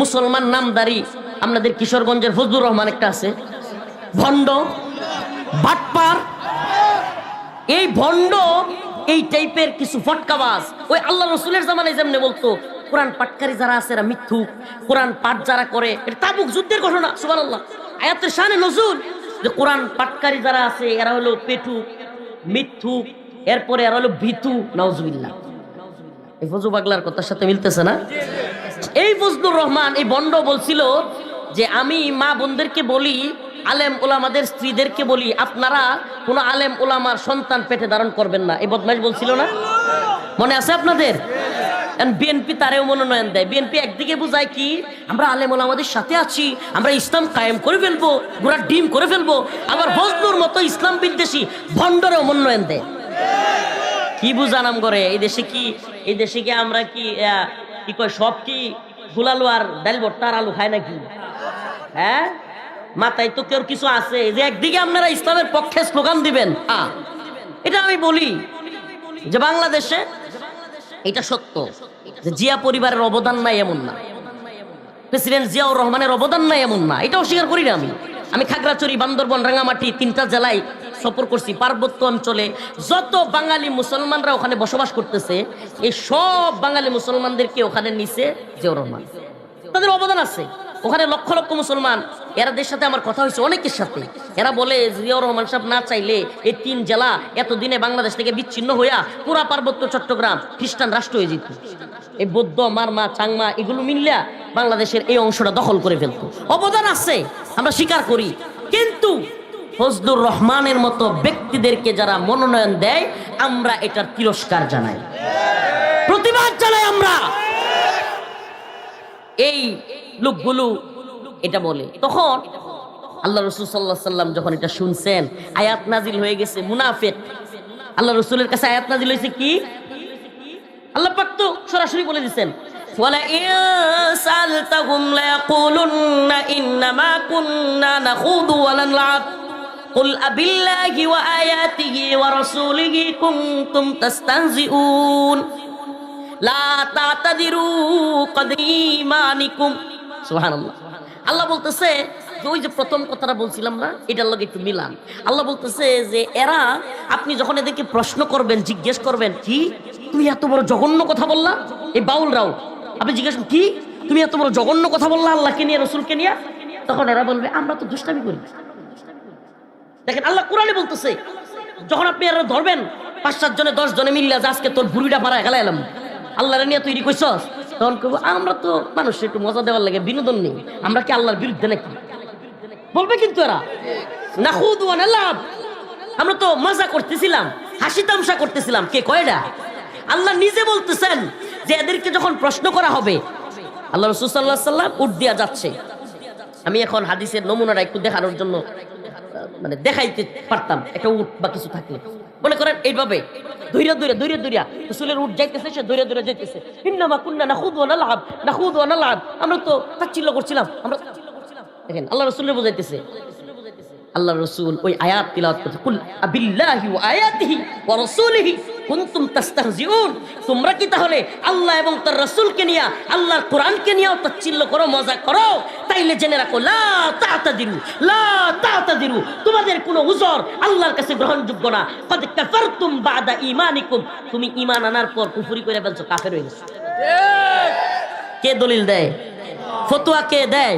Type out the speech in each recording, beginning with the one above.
মুসলমান নামদারি আপনাদের কিশোরগঞ্জের ফজলুর রহমান একটা আছে। ভণ্ড, বাটপার। এই ভণ্ড, এই টাইপের কিছু ফটকাবাজ। ওই আল্লাহ রসুলের জামানায় যেমনি বলতো, কোরআন পাটকারী যারা আছে এরা মিথ্যু কোরআন পাঠ যারা করে, এটা তাবুক যুদ্ধের ঘটনা সুবান আল্লাহ আয়াতের শানে নজরুল যে কোরআন পাটকারী যারা আছে, এরা হলো পেটু মিথ্যু এরপরে এরা হলো ভিতু নওজুবিল্লাহ এই ফজু বাগলার কথার সাথে মিলতেছে না? এই ফজলুর রহমান, এই বন্ড বলছিল যে আমি মা বোনদেরকে বলি, আলেম ওলামাদের স্ত্রীদেরকে বলি, আপনারা কোনো আলেম ওলামার সন্তান পেটে ধারণ করবেন না। এই বদমাইশ বলছিল না? মনে আছে আপনাদের? বিএনপি তারেও মনোনয়ন দেয়। বিএনপি একদিকে বুঝায় কি, আমরা আলেম ওলামাদের সাথে আছি, আমরা ইসলাম কায়েম করে ফেলব, গোড়ার ডিম করে ফেলব, আবার ফজলুর মতো ইসলাম বিদ্বেষী ভণ্ডরেও মনোনয়ন দেয়। কি বুঝানাম করে এই দেশে কি, এই দেশে কি আমরা কি কি কয়, সব কি গুলালু আর ডাল ভর্তার আলু খায় নাকি? হ্যাঁ? মাথায় তো কেউ কিছু আছে যে একদিকে আপনারা ইসলামের পক্ষে স্লোগান দিবেন এটা আমি বলি যে বাংলাদেশে এটা সত্য যে জিয়া পরিবারের অবদান নাই এমন না। প্রেসিডেন্ট জিয়াউর রহমানের অবদান নাই এমন না। এটা অস্বীকার করি না আমি। আমি খাগড়াছড়ি, বান্দরবন, রাঙামাটি তিনটা জেলায় সফর করছি, পার্বত্য অঞ্চলে যত বাঙালি মুসলমানরা ওখানে বসবাস করতেছে, এই সব বাঙালি মুসলমানদেরকে ওখানে নিছে জিয়াউর রহমান তাদের অবদান আছে। ওখানে লক্ষ লক্ষ মুসলমান এরাদের সাথে আমার কথা হয়েছে অনেকের সাথে। এরা বলে, জিয়াউর রহমান সাহেব না চাইলে এই তিন জেলা এতদিনে বাংলাদেশ থেকে বিচ্ছিন্ন হইয়া পুরা পার্বত্য চট্টগ্রাম খ্রিস্টান রাষ্ট্র হয়ে যেত। এই বৌদ্ধ, মারমা, চাংমা এগুলো মিললা বাংলাদেশের এই অংশটা দখল করে ফেলতো। অবদান আছে, আমরা স্বীকার করি। কিন্তু ফজলুর রহমানের মতো ব্যক্তিদেরকে যারা মনোনয়ন দেয় আমরা এটার তিরস্কার জানাই প্রতিবাদ জানাই আমরা এই লোকগুলো এটা বলে তখন আল্লাহ রসুল সাল্লাহ সাল্লাম যখন এটা শুনছেন আয়াত নাজিল হয়ে গেছে মুনাফেক আল্লাহ রসুলের কাছে আয়াত নাজিল হয়েছে কি আল্লাহ পাক তো সরাসরি বলে দিচ্ছেন وَلَئِن سَأَلْتَهُمْ لَيَقُولُنَّ إِنَّمَا كُنَّا نَخُوضُ وَنَلْعَبُ قُلْ أَبِاللَّهِ وَآيَاتِهِ وَرَسُولِهِ كُنتُمْ تَسْتَهْزِئُونَ لا تعتذروا قد إيمانكم سبحان الله আল্লাহ বলতেছে যে ওই যে প্রথম কথাটা বলছিলাম না এটার লগে একটু মিলান আল্লাহ বলতেছে যে এরা আপনি যখন এদেরকে প্রশ্ন করবেন জিজ্ঞেস করবেন কি তুমি এত বড় জঘন্য কথা বললা এই বাউল রাও আপনি জিজ্ঞেস করবেন, কি তুমি এত বড় জঘন্য কথা বললা আল্লাহকে নিয়ে রসুলকে নিয়ে তখন এরা বলবে আমরা তো দুষ্টামি করি দেখেন আল্লাহ কোরআনে বলতেছে, যখন আপনি এরা ধরবেন পাঁচ সাত জনে, দশ জনে মিললে যে আজকে তোর বুড়িটা মারা গেলা এলাম। আল্লাহরে নিয়ে তৈরি করছস তখন কব আমরা তো মানুষ একটু মজা দেওয়ার লাগে, বিনোদন নেই। আমরা কি আল্লাহর বিরুদ্ধে নাকি? বলবে কিন্তু এরা। না খুদ লাভ আমরা তো মজা করতেছিলাম, হাসি তামসা করতেছিলাম। কে কয়টা আল্লাহ নিজে বলতেছেন যে এদেরকে যখন প্রশ্ন করা হবে, আল্লাহ রসুল সাল্লাহ সাল্লাম উঠ দিয়া যাচ্ছে। আমি এখন হাদিসের নমুনাটা একটু দেখানোর জন্য মানে দেখাইতে পারতাম, একটা উঠ বা কিছু থাকলে। মনে করেন এইভাবে দৈরা দৈরা দৈরা দৈরা রসুলের উঠ যাইতেছে, সে দৈরা দৈরা যাইতেছে। ইন্নামা কুন্না না খুদ না লাভ না খুদ না লাভ আমরা তো তাচ্ছিল্য করছিলাম, আমরা দেখেন, আল্লাহ রসুলের বোঝাইতেছে, আল্লাহ রসুল ওই আয়াত তিলাওয়াত করছে, কুল আবিল্লাহি ওয়া আয়াতিহি ওয়া রাসূলিহি কুনতুম তাস্তাহজিউন, তোমরা কি তাহলে আল্লাহ এবং তার রাসূলকে নিয়ে, আল্লাহর কোরআনকে নিয়েও তাচ্ছিল্য করো, মজা করো? তাইলে জেনে রাখো, লা তাতাদিরু লা তাতাদিরু, তোমাদের কোনো উজর আল্লাহর কাছে গ্রহণযোগ্য না। কদ কাফারতুম বাদা ঈমানিকুম, তুমি ঈমান আনার পর কুফরি করে ফেলছো, কাফের হয়ে গেছো। কে দলিল দেয়? ফতুয়া কে দেয়?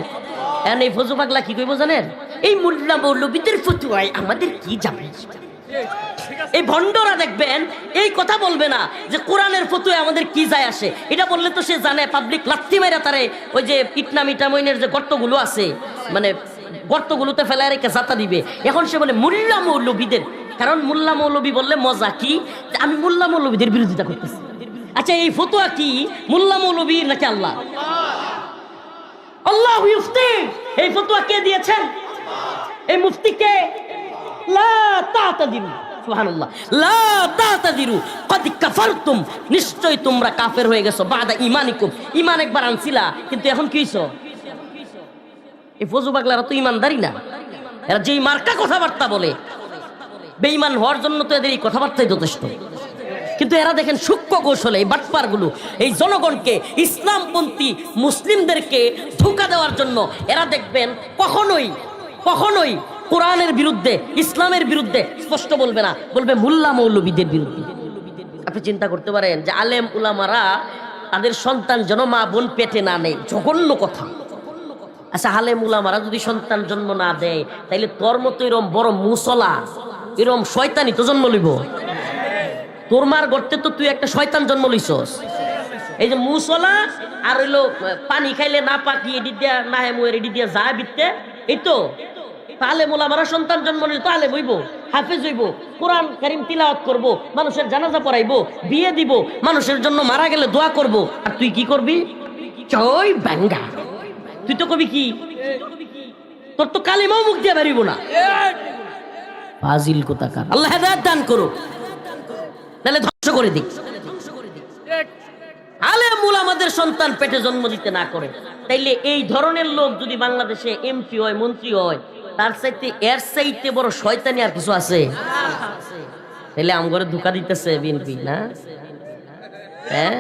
এই ফজু পাগলা কি কইব জানেন? এই মোল্লা মৌলবীদের ফতুয়ায় আমাদের কি যাবে এই ভণ্ডরা দেখবেন, এই কথা বলবে না যে কোরআনের ফতুয়ায় আমাদের কি যায় আসে। এটা বললে তো সে জানে পাবলিক লাত্তি মেরা তারে ওই যে ইটনা মিটামইনের যে গর্তগুলো আছে মানে গর্তগুলোতে ফেলায় রেখে জাতা দিবে। এখন সে বলে, মোল্লা মৌলবীদের। কারণ মোল্লা মৌলবী বললে মজা কি? আমি মোল্লা মৌলবীদের বিরোধিতা করতেছি। আচ্ছা এই ফতুয়া কি? মোল্লা মৌলবী নাকি আল্লাহ? আল্লাহ এই ফতোয়া কে দিয়েছেন? এই মুফতি কে? লা তাতাদিরু, সুবহানাল্লাহ। লা তাতাদিরু, কদ কাফারতুম, নিশ্চয় তোমরা কাফের হয়ে গেছো, বাদা ঈমানিকুম। ঈমান একবার আনছিলা, কিন্তু এখন কি হইছো? এই ফজু পাগলারা তো ঈমানদারি না। এরা যেই মার্কা কথাবার্তা বলে, বেঈমান হওয়ার জন্য তো এদের এই কথাবার্তাই যথেষ্ট। কিন্তু এরা দেখেন সূক্ষ্ম কৌশলে, এই বাটপারগুলো, এই জনগণকে, ইসলামপন্থী মুসলিমদেরকে ধোকা দেওয়ার জন্য এরা দেখবেন কখনোই কখনোই কোরআনের বিরুদ্ধে, ইসলামের বিরুদ্ধে স্পষ্ট বলবে না। বলবে মুল্লা মৌলবীদের বিরুদ্ধে। আপনি চিন্তা করতে পারেন যে আলেম উলামারা তাদের সন্তান যেন মা বোন পেটে না নেই জঘন্য কথা। আচ্ছা আলেম উলামারা যদি সন্তান জন্ম না দেয়, তাইলে তোর মতো এরম বড় মুসলা, এরম শয়তানি তো জন্ম লইব। তোর মার গর্তে তো তুই একটা শয়তান জন্ম লইছস। এই যে মুসলা আর হইল পানি খাইলে না পাকি এডি দিয়া না হেমুয়ের এডি দিয়া যা বিতে এই তো। তাহলে মোলামারা সন্তান জন্ম নিল তাহলে বইব হাফেজ হইব, কোরআন তিলাওয়াত করব, মানুষের জানাজা পড়াইব, বিয়ে দিব, মানুষের জন্য মারা গেলে দোয়া করব। আর তুই কি করবি? ব্যাঙ্গা। তুই তো কবি কি? তোর তো কালিমাও মুখ দিয়ে বেরিব না। ফাজিল আল্লাহ হেদায়ত দান করুক। তাহলে ধ্বংস করে দিক। আলে মূল আমাদের সন্তান পেটে জন্ম দিতে না করে। তাইলে এই ধরনের লোক যদি বাংলাদেশে এমপি হয়, মন্ত্রী হয় তার চাইতে, এর চাইতে বড় শয়তানি আর কিছু আছে? তাইলে আমগরে ধোকা দিতেছে বিএনপি, না? হ্যাঁ?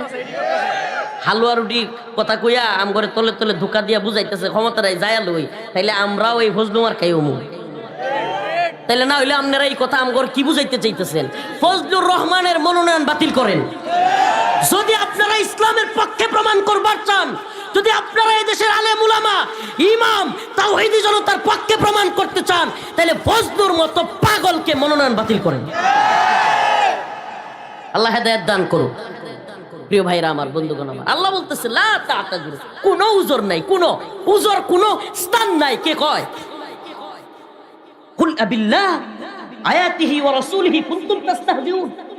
হালুয়া রুটি কথা কইয়া আমগরে তলে তলে ধোকা দিয়া বুঝাইতেছে ক্ষমতারাই যায় লই, তাইলে আমরাও এই ফজলুমার খাই অমু। তাইলে না হইলে আপনারা এই কথা আমগর কি বুঝাইতে চাইতেছেন? ফজলুর রহমানের মনোনয়ন বাতিল করেন। যদি আপনারা ইসলামের পক্ষে প্রমাণ করবার চান যদি আপনারা এই দেশের আলেম উলামা, ইমাম, তাওহীদি জনতার পক্ষে প্রমাণ করতে চান, তাহলে ফজলুর মতো পাগলকে মনোনয়ন বাতিল করেন। আল্লাহ হেদায়েত দান করুক। প্রিয় ভাইরা আমার, বন্ধুগণ আমার, আল্লাহ বলতেছে, লা উজর নাই, কোনো উজর, কোনো স্থান নাই। কে কয়? কুল আবিল্লাহ আয়াতিহি ওয়া রাসূলিহি, কুনতুম তাস্তাহজিউন।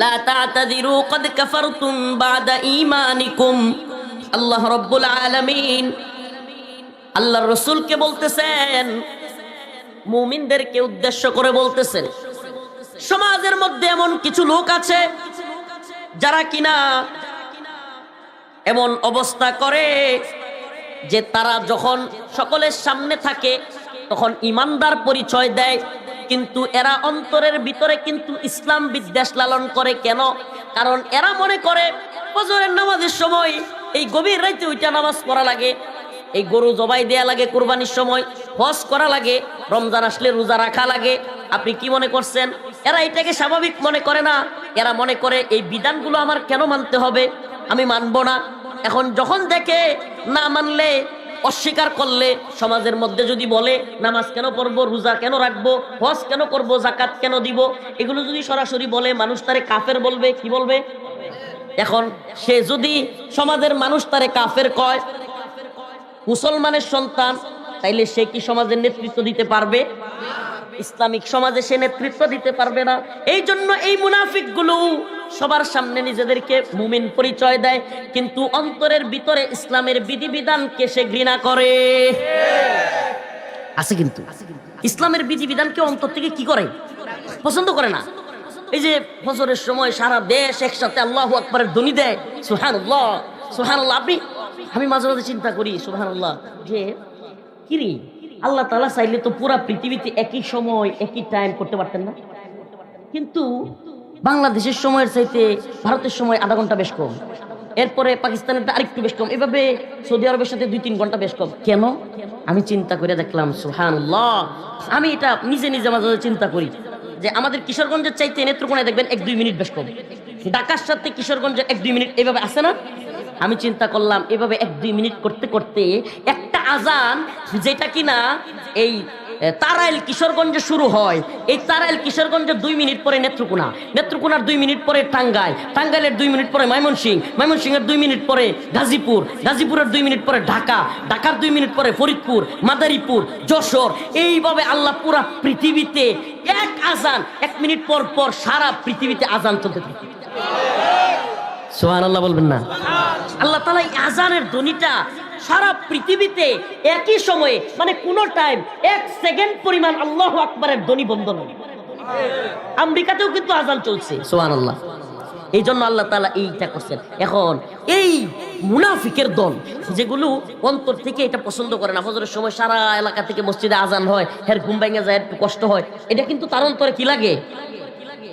লা তাতাযিরু কদ কাফারতুম বাদা ঈমানিকুম। আল্লাহ রাব্বুল আলামিন আল্লাহর রাসূলকে বলতেছেন, মুমিনদেরকে উদ্দেশ্য করে বলতেছেন, সমাজের মধ্যে এমন কিছু লোক আছে যারা কিনা এমন অবস্থা করে যে তারা যখন সকলের সামনে থাকে, তখন ইমানদার পরিচয় দেয় কিন্তু এরা অন্তরের ভিতরে কিন্তু ইসলাম বিদ্বেষ লালন করে কেন? কারণ এরা মনে করে ফজরের নামাজের সময় এই গভীর রাইতে ওইটা নামাজ পড়া লাগে, এই গরু জবাই দেয়া লাগে কোরবানির সময়, হজ করা লাগে, রমজান আসলে রোজা রাখা লাগে। আপনি কি মনে করছেন? এরা এটাকে স্বাভাবিক মনে করে না। এরা মনে করে এই বিধানগুলো আমার কেন মানতে হবে? আমি মানবো না। এখন যখন দেখে না মানলে অস্বীকার করলে সমাজের মধ্যে যদি বলে, নামাজ কেন পড়ব, রোজা কেন রাখব, হজ কেন করব জাকাত কেন দিব, এগুলো যদি সরাসরি বলে, মানুষ তারে কাফের বলবে, কি বলবে? এখন সে যদি সমাজের মানুষ তারে কাফের কয়, মুসলমানের সন্তান, তাইলে সে কি সমাজের নেতৃত্ব দিতে পারবে? ইসলামিক সমাজে সে নেতৃত্ব দিতে পারবে না। এই জন্য এই মুনাফিকগুলো সবার সামনে নিজেদেরকে মুমিন পরিচয় দেয়, কিন্তু অন্তরের ভিতরে ইসলামের বিধিবিধানকে সে ঘৃণা করে? আছে কিন্তু। ইসলামের বিধিবিধানকে অন্তর থেকে কি করে? পছন্দ করে না। এই যে ফজরের সময় সারা দেশ একসাথে আল্লাহ আকবরের ধ্বনি দেয় সুহান সুহান আপনি? আমি মাঝে মাঝে চিন্তা করি সুহান যে কিরি আল্লাহ তালা চাইলে তো পুরা পৃথিবীতে একই সময়, একই টাইম করতে পারতেন না। কিন্তু বাংলাদেশের সময়ের চাইতে ভারতের সময় আধা ঘণ্টা বেশ কম। এরপরে পাকিস্তানের আরেকটু বেশ কম। এভাবে সৌদি আরবের সাথে দুই, তিন ঘণ্টা বেশ কম। কেন? আমি চিন্তা করে দেখলাম সুহান আমি এটা নিজে নিজে মাঝে মাঝে চিন্তা করি যে আমাদের কিশোরগঞ্জের চাইতে নেত্রকোনায় দেখবেন এক, দুই মিনিট বেশ কম। ঢাকার সাথে কিশোরগঞ্জের এক, দুই মিনিট এভাবে আসে না? আমি চিন্তা করলাম, এভাবে এক, দুই মিনিট করতে করতে একটা আজান যেটা কিনা এই তারাইল কিশোরগঞ্জে শুরু হয়। এই তারাইল কিশোরগঞ্জের দুই মিনিট পরে নেত্রকোনা। নেত্রকোনার দুই মিনিট পরে টাঙ্গাইল। টাঙ্গাইলের দুই মিনিট পরে ময়মনসিং। ময়মনসিংহের দুই মিনিট পরে গাজীপুর। গাজীপুরের দুই মিনিট পরে ঢাকা। ঢাকার দুই মিনিট পরে ফরিদপুর, মাদারীপুর, যশোর। এইভাবে আল্লাহ পুরা পৃথিবীতে এক আজান, এক মিনিট পর পর সারা পৃথিবীতে আজান চলতে থাকে। সোহান আল্লাহ বলবেন না? আল্লাহ তালা এই আজানের ধ্বনিটা সারা পৃথিবীতে একই সময়ে মানে কোন টাইম এক সেকেন্ড পরিমাণ আল্লাহ আকবরের ধ্বনি বন্ধ নয় আমেরিকাতেও কিন্তু আজান চলছে। সোহান আল্লাহ এই জন্য আল্লাহ তালা এইটা করছেন। এখন এই মুনাফিকের দল যেগুলো অন্তর থেকে এটা পছন্দ করে না ফজরের সময় সারা এলাকা থেকে মসজিদে আজান হয় হের ঘুম ভেঙে যায় একটু কষ্ট হয় এটা কিন্তু তার অন্তরে কি লাগে?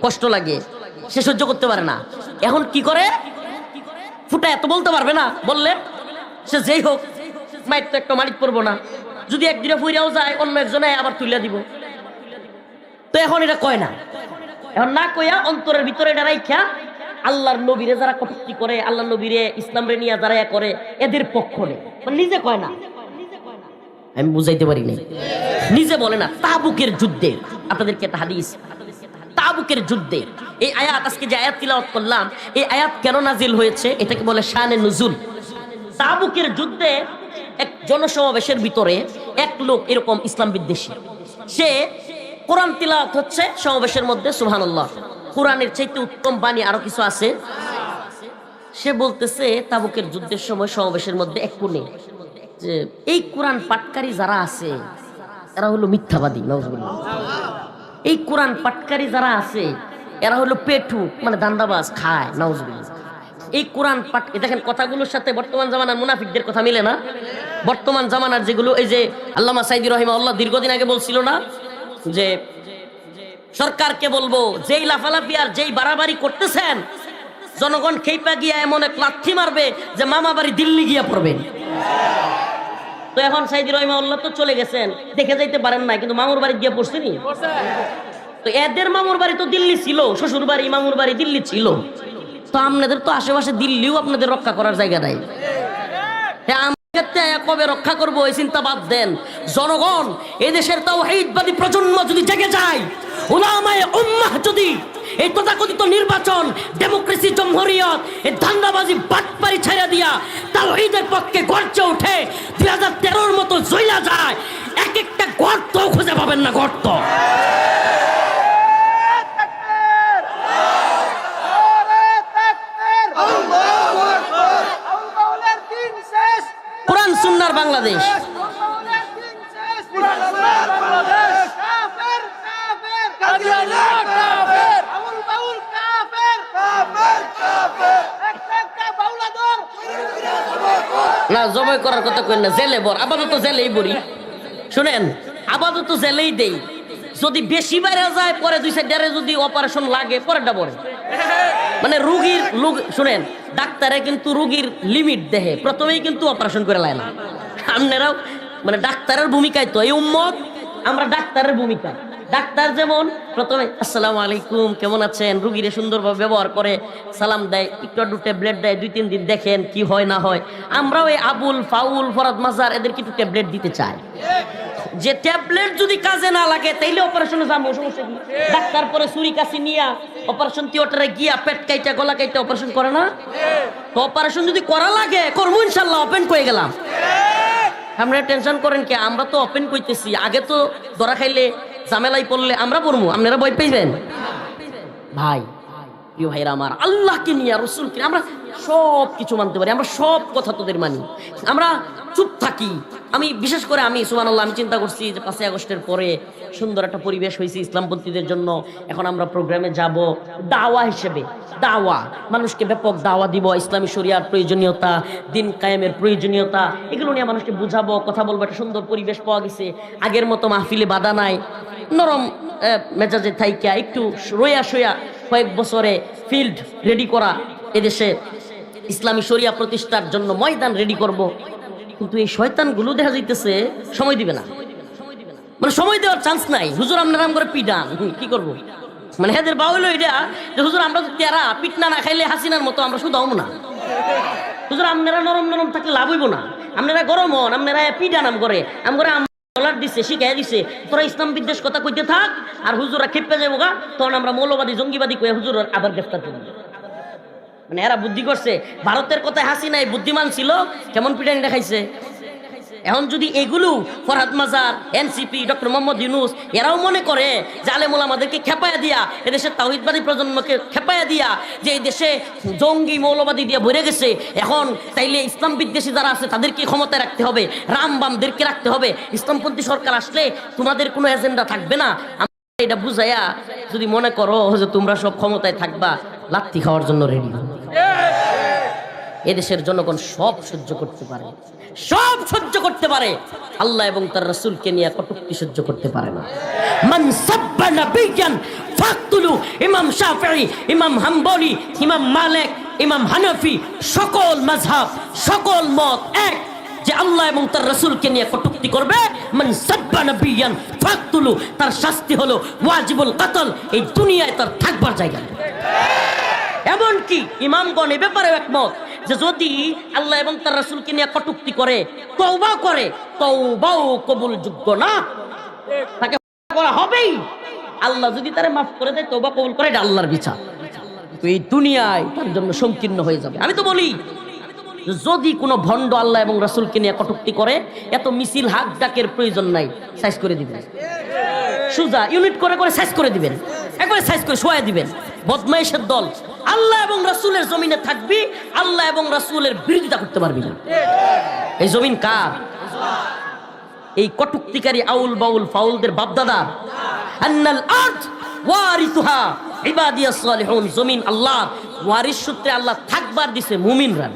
কষ্ট লাগে। সে সহ্য করতে পারে না। এখন কি করে? ফুটা এত বলতে পারবে না বললে সে যেই হোক মাইক তো একটা মালিক পড়ব না। যদি একদিনে ফুইরাও যায়, অন্য একজনে আবার তুলে দিব। তো এখন এটা কয় না? এখন না কইয়া অন্তরের ভিতরে এটা রাইখা আল্লাহর নবীরে যারা কটুক্তি করে আল্লাহ নবীরে ইসলাম রে নিয়ে যারা করে, এদের পক্ষ নেই। মানে নিজে কয় না? আমি বুঝাইতে পারি নাই। নিজে বলে না, তাবুকের যুদ্ধে। আপনাদেরকে একটা হাদিস। তাবুকের যুদ্ধে। এই আয়াত, আজকে যে আয়াত তিলাওয়াত করলাম, এই আয়াত কেন নাজিল হয়েছে? এটাকে বলে শানে নুজুল তাবুকের যুদ্ধে এক জনসমাবেশের ভিতরে এক লোক এরকম ইসলাম বিদ্বেষী। সে কোরআন তিলাওয়াত হচ্ছে সমাবেশের মধ্যে, সুবহানাল্লাহ। কোরআনের চাইতে উত্তম বাণী আরও কিছু আছে? সে বলতেছে, তাবুকের যুদ্ধের সময় সমাবেশের মধ্যে এক কোণে যে এই কোরআন পাটকারী যারা আছে, এরা হলো মিথ্যাবাদী এই কোরআন পাটকারী যারা আছে, এরা হলো পেটু মানে দান্দাবাজ, খায় নজরুল্লাহ এই কোরআন এ দেখেন কথাগুলোর সাথে বর্তমান জামানার মুনাফিকদের কথা মিলে না। বর্তমান জামানার যেগুলো, এই যে আল্লামা সাইদি রহিমা আল্লাহ দীর্ঘদিন আগে বলছিল না যে, সরকারকে বলব, যেই লাফালাফি আর যেই বাড়াবাড়ি করতেছেন, জনগণ খেইপা গিয়া এমন এক লাথি মারবে যে মামা বাড়ি দিল্লি গিয়া পড়বেন তো এখন সাইদি রহিমাউল্লাহ তো চলে গেছেন, দেখে যাইতে পারেন না কিন্তু মামুর বাড়ি গিয়া পড়ছেনি তো এদের মামুর বাড়ি তো দিল্লি ছিল শ্বশুর বাড়ি মামুর বাড়ি দিল্লি ছিল। তো আপনাদের তো আশেপাশে দিল্লিও আপনাদের রক্ষা করার জায়গা নাই। হ্যাঁ কবে রক্ষা করব এই চিন্তা বাদ দেন। জনগণ, এদেশের তাওহীদবাদী প্রজন্ম যদি জেগে যায়, উলামায়ে উম্মাহ যদি এই তথাকথিত নির্বাচন, ডেমোক্রেসি, জমহরিয়ত, এই ধান্দাবাজি বাটপারি ছেড়ে দিয়া তাওহীদের পক্ষে গর্জে ওঠে, দুই হাজার তেরোর মতো জইলা যায়, এক একটা গর্ত খুঁজে পাবেন না গর্ত। বাংলাদেশ। না, জবাই করার কথা কই না, জেলে বর। আপাতত জেলেই বরি শুনেন, আপাতত জেলেই দেই। যদি বেশি বাইরে যায়, পরে দুই সাইডারে যদি অপারেশন লাগে, পরেরটা পরে। মানে রুগীর শুনেন, ডাক্তারে কিন্তু রুগীর লিমিট দেহে। প্রথমেই কিন্তু অপারেশন করে লায় না। আপনারাও মানে ডাক্তারের ভূমিকায় তো, এই উম্মত, আমরা ডাক্তারের ভূমিকা ডাক্তার যেমন, প্রথমে, আসসালামু আলাইকুম, কেমন আছেন? রুগীরে সুন্দরভাবে ব্যবহার করে সালাম দেয়, একটু একটু ট্যাবলেট দেয়, দুই, তিন দিন দেখেন কি হয়, না হয়। আমরাও এই আবুল, ফাউল, ফরাদ মাজার, এদেরকে একটু ট্যাবলেট দিতে চাই। যে ট্যাবলেট যদি কাজে না লাগে, তাইলে অপারেশনে যাব, সমস্যা কি? ডাক্তার পরে ছুরি কাছে নিয়া, অপারেশন থিয়েটারে গিয়া পেট কাইটা, গলা কাইটা অপারেশন করে না? তো অপারেশন যদি করা লাগে, করব, ইনশাল্লাহ, ওপেন করে গেলাম। আপনারা টেনশন করেন কি, আমরা তো ওপেন করতেছি আগে তো ধরা খাইলে ঝামেলাই পড়লে আমরা পড়ব আপনারা বই পাইবেন? ভাই প্রিয় ভাইরা আমার, আল্লাহকে নিয়ে, রসুলকে নিয়ে, আমরা সব কিছু মানতে পারি, আমরা সব কথা তোদের মানি। আমরা চুপ থাকি। আমি, বিশেষ করে আমি সুমান আল্লাহ আমি চিন্তা করছি যে পাঁচই আগস্টের পরে সুন্দর একটা পরিবেশ হয়েছে ইসলামপন্থীদের জন্য। এখন আমরা প্রোগ্রামে যাব দাওয়া হিসেবে, দাওয়া। মানুষকে ব্যাপক দাওয়া দিব, ইসলামী শরিয়ার প্রয়োজনীয়তা, দিন কায়েমের প্রয়োজনীয়তা, এগুলো নিয়ে মানুষকে বুঝাবো, কথা বলব, একটা সুন্দর পরিবেশ পাওয়া গেছে। আগের মতো মাহফিলে বাধা নাই, নরম মেজাজে থাইকা, একটু রোয়া সইয়া কয়েক বছরে ফিল্ড রেডি করা এদেশে ইসলামী শরিয়া প্রতিষ্ঠার জন্য ময়দান রেডি করব। কিন্তু এই শয়তানগুলো দেখা যাইতেছে সময় দিবে না। মানে সময় দেওয়ার চান্স নাই। হুজুর আপনার নাম করে পিডান। কি করব? মানে হেদের বাউল এটা যে, হুজুর, আমরা তো তেরা, পিটনা না খাইলে হাসিনার মতো আমরা শুধু না। হুজুর, আপনারা নরম নরম থাকলে লাভ হইব না। আপনারা গরম হন, আপনারা পিডা নাম করে। আম করে আম- ডলার দিছে শিখাই দিছে, তোরা ইসলাম বিদ্বেষ কথা কইতে থাক, আর হুজুরা খেপে যাব গা, তখন আমরা মৌলবাদী, জঙ্গিবাদী কয়ে হুজুর আবার গ্রেফতার করব মানে এরা বুদ্ধি করছে, ভারতের কথায় হাসি নাই বুদ্ধিমান ছিল, কেমন পিটানি দেখাইছে? এখন যদি এগুলো ফরহাদ মাজার, এনসিপি, ডক্টর মোহাম্মদ ইউনুস, এরাও মনে করে যে আলেমুল আমাদেরকে খেপায়া দিয়া এদেশের তাহিদবাদী প্রজন্মকে খেপায়া দিয়া, যে এই দেশে জঙ্গি মৌলবাদী দিয়ে ভরে গেছে, এখন তাইলে ইসলাম বিদ্বেষী যারা আছে, তাদেরকে ক্ষমতায় রাখতে হবে, রাম বামদেরকে রাখতে হবে। ইসলামপন্থী সরকার আসলে তোমাদের কোনো এজেন্ডা থাকবে না। এটা বুঝাইয়া যদি মনে করো যে তোমরা সব ক্ষমতায় থাকবা, লাত্তি খাওয়ার জন্য রেডি এদেশের জনগণ সব সহ্য করতে পারে। সব সহ্য করতে পারে। আল্লাহ এবং তার রাসূলকে নিয়ে কটূক্তি সহ্য করতে পারে না। ইমাম ইমাম সকল সকল মত এক যে আল্লাহ এবং তার রাসূলকে নিয়ে কটূক্তি করবে। মান ফাকতুলু, তার শাস্তি হলো ওয়াজিবুল কতল, এই দুনিয়ায় তার থাকবার জায়গা। এমনকি ইমামগণ এ ব্যাপারে একমত যে যদি আল্লাহ এবং তার রাসূলকে নিয়ে কটুক্তি করে তৌবা করে, তওবাও কবুল যোগ্য না। তাকে করা হবেই। আল্লাহ যদি তারে মাফ করে দেয়, তওবা কবুল করে, এটা আল্লাহর বিচার। এই দুনিয়ায় তার জন্য সংকীর্ণ হয়ে যাবে। আমি তো বলি, যদি কোনো ভণ্ড আল্লাহ এবং রাসূলকে নিয়ে কটুক্তি করে, এত মিছিল হাক ডাকের প্রয়োজন নাই, সাইজ করে দিবেন। সুজা ইউনিট করে করে সাইজ করে দিবেন। একবারে সাইজ করে শোয়া দিবেন। বদমাইশের দল। আল্লাহ এবং রাসূলের জমিনে থাকবি, আল্লাহ এবং রাসূলের বিরোধিতা করতে পারবি না। এই জমিন কার? এই কটুক্তিকারী আউল বাউল ফাউলদের বাপদাদার আন্নাল আরদ ওয়ারিসুহা ইবাদিয়াস সালিহুন। জমিন আল্লাহ ওয়ারিস সূত্রে আল্লাহ থাকবার দিছে মুমিনরা।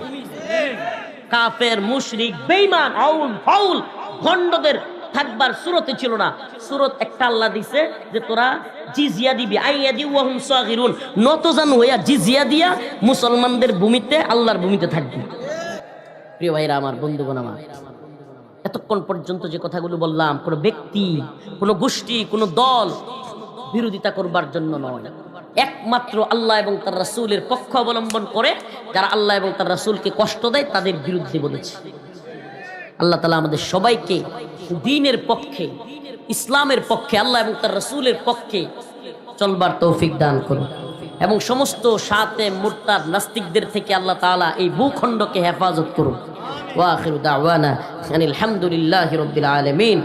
কাফের, মুশরিক, বেঈমান, আউল ফাউল, ভণ্ডদের থাকবার সুরতে ছিল না। সুরত একটা আল্লাহ দিছে যে তোরা জিজিয়া দিবি। আইয়া দি ওয়াহুম সাগিরুন। নতজান হইয়া জিজিয়া দিয়া মুসলমানদের ভূমিতে, আল্লাহর ভূমিতে থাকবি। প্রিয় ভাইরা আমার, বন্ধুগণ আমার, এতক্ষণ পর্যন্ত যে কথাগুলো বললাম, কোনো ব্যক্তি, কোনো গোষ্ঠী, কোনো দল বিরোধিতা করবার জন্য নয়। একমাত্র আল্লাহ এবং তার রাসুলের পক্ষ অবলম্বন করে, যারা আল্লাহ এবং তার রাসুলকে কষ্ট দেয়, তাদের বিরুদ্ধে বলেছে। আল্লাহ তালা আমাদের সবাইকে দিনের পক্ষে, ইসলামের পক্ষে, আল্লাহ এবং তার রসুলের পক্ষে চলবার তৌফিক দান করুন। এবং সমস্ত সাথে মুরতাদ নাস্তিকদের থেকে আল্লাহ তালা এই ভূখণ্ডকে হেফাজত করুন। ওয়াখির দাওয়ানা আলহামদুলিল্লাহ রবিল আলমিন।